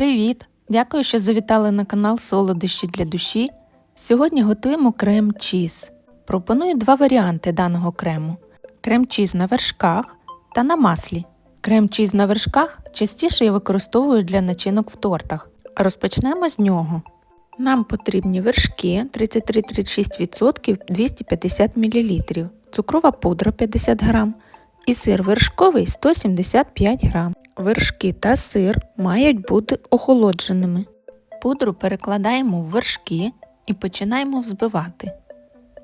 Привіт! Дякую, що завітали на канал Солодощі для душі. Сьогодні готуємо крем чіз. Пропоную два варіанти даного крему: крем чіз на вершках та на маслі. Крем чіз на вершках частіше я використовую для начинок в тортах. Розпочнемо з нього. Нам потрібні вершки 33-36% 250 мл, цукрова пудра 50 г і сир вершковий 175 г. Вершки та сир мають бути охолодженими. Пудру перекладаємо в вершки і починаємо взбивати.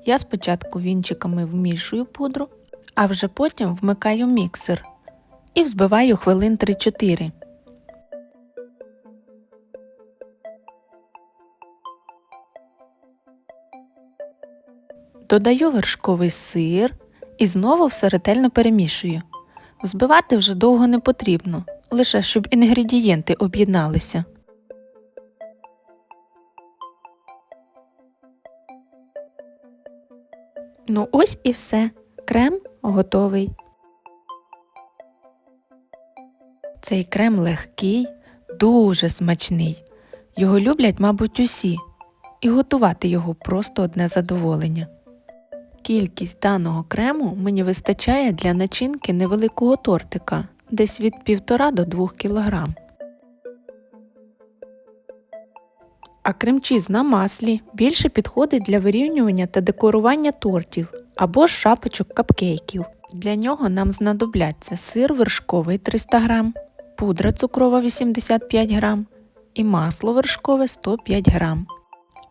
Я спочатку вінчиками вмішую пудру, а вже потім вмикаю міксер і взбиваю хвилин 3-4. Додаю вершковий сир і знову все ретельно перемішую. Взбивати вже довго не потрібно, лише щоб інгредієнти об'єдналися. Ну ось і все. Крем готовий. Цей крем легкий, дуже смачний. Його люблять, мабуть, усі, і готувати його просто одне задоволення. Кількість даного крему мені вистачає для начинки невеликого тортика, десь від 1,5 до 2 кг. А кремчіз на маслі більше підходить для вирівнювання та декорування тортів або ж шапочок капкейків. Для нього нам знадобляться сир вершковий 300 г, пудра цукрова 85 г і масло вершкове 105 г.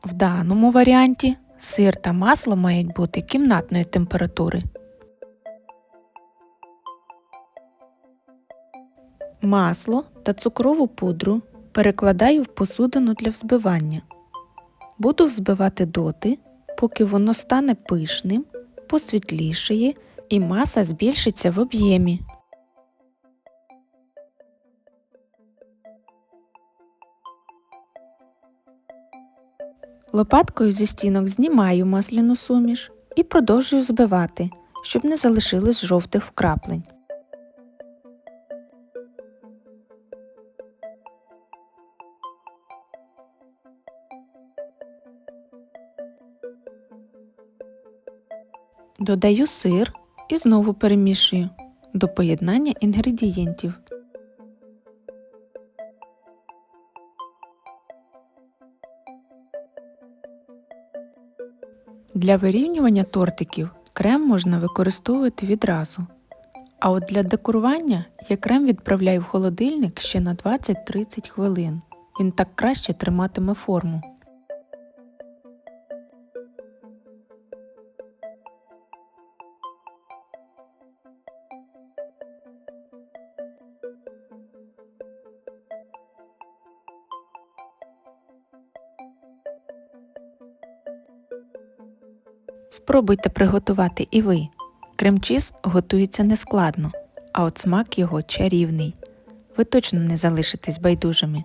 В даному варіанті Сир та масло мають бути кімнатної температури. Масло та цукрову пудру перекладаю в посудину для взбивання. Буду взбивати доти, поки воно стане пишним, посвітлішає і маса збільшиться в об'ємі. Лопаткою зі стінок знімаю масляну суміш і продовжую збивати, щоб не залишилось жовтих вкраплень. Додаю сир і знову перемішую до поєднання інгредієнтів. Для вирівнювання тортиків крем можна використовувати відразу. А от для декорування я крем відправляю в холодильник ще на 20-30 хвилин. Він так краще триматиме форму. Спробуйте приготувати і ви. Крем-чіз готується нескладно, а от смак його чарівний. Ви точно не залишитесь байдужими.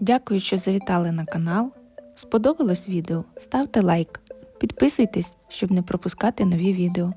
Дякую, що завітали на канал. Сподобалось відео? Ставте лайк. Підписуйтесь, щоб не пропускати нові відео.